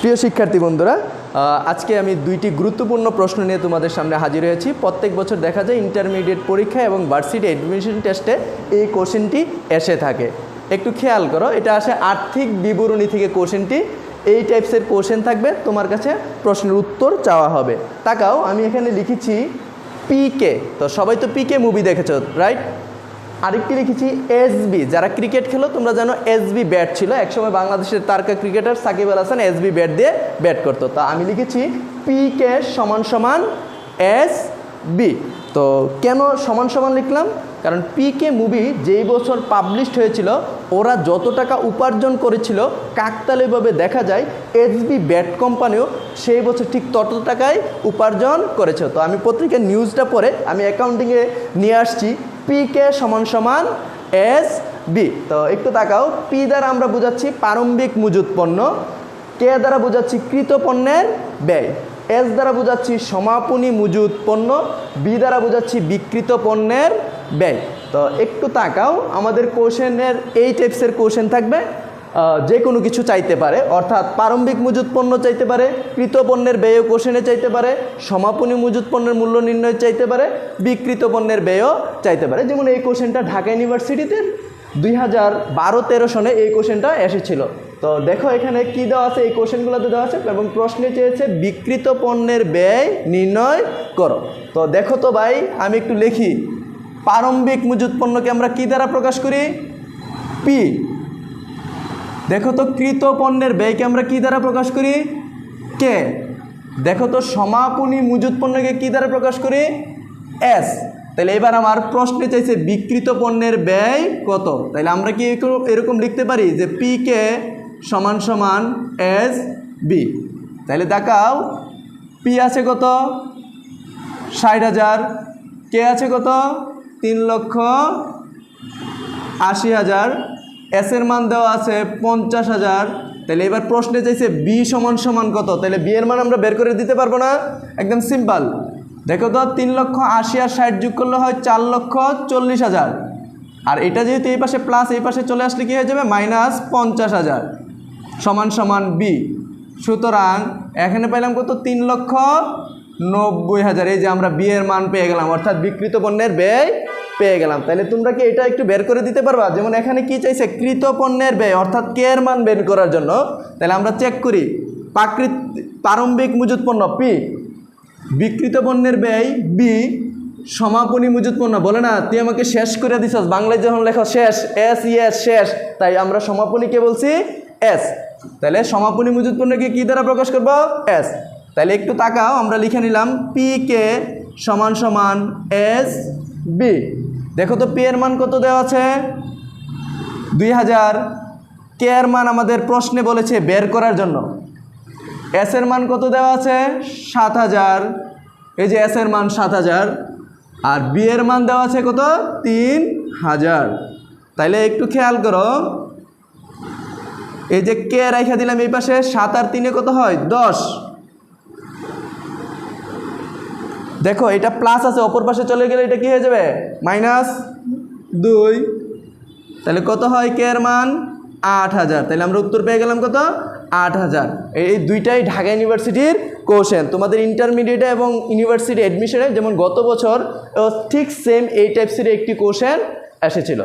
প্রিয় শিক্ষার্থী বন্ধুরা আজকে আমি দুইটি গুরুত্বপূর্ণ প্রশ্ন নিয়ে তোমাদের সামনে হাজির হয়েছি। প্রত্যেক বছর দেখা যায় ইন্টারমিডিয়েট পরীক্ষা এবং ভার্সিটি অ্যাডমিশন টেস্টে এই কোশ্চেনটি এসে থাকে। একটু খেয়াল করো, এটা আসে আর্থিক বিবরণী থেকে কোশ্চেনটি এই টাইপসের কোশ্চেন থাকবে, তোমার কাছে প্রশ্নের উত্তর চাওয়া হবে। তাকাও, আমি এখানে লিখেছি পিকে তো সবাই তো পিকে মুভি দেখেছ রাইট আরেকটি লিখেছি এসবি যারা ক্রিকেট খেলো, তোমরা জানো এসবি ব্যাট ছিল। একসময় বাংলাদেশের তারকা cricketer Shakib Al Hasan SB bat দিয়ে ব্যাট করতো। তো আমি লিখেছি পি কে সমান সমান এস বি তো কেন সমান সমান লিখলাম? কারণ পি কে মুভি যেই বছর পাবলিশড হয়েছিল, ওরা যত টাকা উপার্জন করেছিল কাকতালীয়ভাবে দেখা যায় এসবি ব্যাট কোম্পানিও সেই বছর ঠিক তত টাকায় উপার্জন করেছে। তো আমি পত্রিকার নিউজটা পড়ে আমি অ্যাকাউন্টিংয়ে নিয়ে আসছি। পি কে সমান সমান এস বি তো একটু তাকাও পি দ্বারা আমরা বোঝাচ্ছি প্রারম্ভিক মজুত পণ্য কে দ্বারা বোঝাচ্ছি কৃত পণ্যের ব্যয় এস দ্বারা বোঝাচ্ছি সমাপনী মজুত পণ্য বি দ্বারা বোঝাচ্ছি বিকৃত পণ্যের ব্যয়। তো একটু তাকাও, আমাদের কোশ্চেনের এই টাইপসের কোশ্চেন থাকবে। যে কোনো কিছু চাইতে পারে, অর্থাৎ প্রারম্ভিক মজুত পণ্য চাইতে পারে, কৃত পণ্যের ব্যয়ও কোশ্চেনে চাইতে পারে, সমাপনী মজুত পণ্যের মূল্য নির্ণয় চাইতে পারে বিকৃত পণ্যের ব্যয়ও চাইতে পারে। যেমন এই কোশ্চেনটা ঢাকা ইউনিভার্সিটিতে দুই হাজার বারো তেরো সনে এই কোশ্চেনটা এসেছিল। তো দেখো এখানে কি দেওয়া আছে, এই কোশ্চেনগুলোতে দেওয়া আছে, এবং প্রশ্নে চেয়েছে বিকৃত পণ্যের ব্যয় নির্ণয় করো। তো দেখো তো ভাই, আমি একটু লিখি। প্রারম্ভিক মজুত পণ্যকে আমরা কি দ্বারা প্রকাশ করি? পি দেখো তো কৃত পণ্যের ব্যয়কে আমরা কি দ্বারা প্রকাশ করি? কে? দেখো তো সমাপনী মজুত পণ্যকে কি দ্বারা প্রকাশ করি? এস। তাহলে এবার আমার প্রশ্নে চাইছে বিকৃত পণ্যের ব্যয় কত? তাহলে আমরা কি এরকম- লিখতে পারি যে পি কে সমান সমান এস বি। তাহলে দেখাও, পি আছে কত? ষাট হাজার। কে আছে কত? তিন লক্ষ আশি হাজার। এসের মান দেওয়া আছে পঞ্চাশ হাজার। তাহলে এবার প্রশ্নে চাইছে বি সমান সমান কত? তাহলে বি এর মান আমরা বের করে দিতে পারব না। একদম সিম্পল দেখো তো, তিন লক্ষ আশি আর ষাট যোগ করলে হয় চার লক্ষ চল্লিশ হাজার। আর এটা যেহেতু এই পাশে প্লাস এই পাশে চলে আসলে কী হয়ে যাবে? মাইনাস পঞ্চাশ হাজার। সমান সমান বি সুতরাং এখানে পেলাম কত? তিন লক্ষ নব্বই হাজার। এই যে আমরা বি এর মান পেয়ে গেলাম, অর্থাৎ বিকৃত পণ্যের ব্যয় পেয়ে গেলাম। তাহলে তোমরা কি এটা একটু বের করে দিতে পারবা? যেমন এখানে কি চাইছে? কৃত পণ্যের ব্যয়, অর্থাৎ কেয়ার মান বের করার জন্য। তাহলে আমরা চেক করি। প্রাকৃত প্রারম্ভিক মজুত পণ্য পি বিকৃত পণ্যের ব্যয় বি সমাপনী মজুত পণ্য বলে না, তুই আমাকে শেষ করে দিছস। বাংলায় যখন লেখো, শেষ এস ইয়েস শেষ। তাই আমরা সমাপনীকে বলছি এস তাহলে সমাপনী মজুত পণ্যকে কী দ্বারা প্রকাশ করব? এস তাহলে একটু তাকাও, আমরা লিখে নিলাম পি কে সমান সমান এস বি দেখো তো পি এর মান কত দেওয়া আছে? দুই হাজার। কে এর মান আমাদের প্রশ্নে বলেছে বের করার জন্য। এস এর মান কত দেওয়া আছে? সাত হাজার। এই যে এস এর মান সাত হাজার। আর বি এর মান দেওয়া আছে কত? তিন হাজার। তাইলে একটু খেয়াল করো। এই যে কে রেখা দিলাম এই পাশে, সাত আর তিনে কত হয়? দশ। দেখো, এটা প্লাস আছে অপর পাশে চলে গেলে এটা কি হয়ে যাবে? মাইনাস দুই। তাহলে কত হয় কে এর মান? আট হাজার। তাহলে আমরা উত্তর পেয়ে গেলাম কত? আট হাজার। এই দুইটাই ঢাকা ইউনিভার্সিটির কোশ্চেন তোমাদের ইন্টারমিডিয়েটে এবং ইউনিভার্সিটি অ্যাডমিশনে যেমন গত বছর ঠিক সেম এই টাইপসের একটি কোশ্চেন এসেছিল।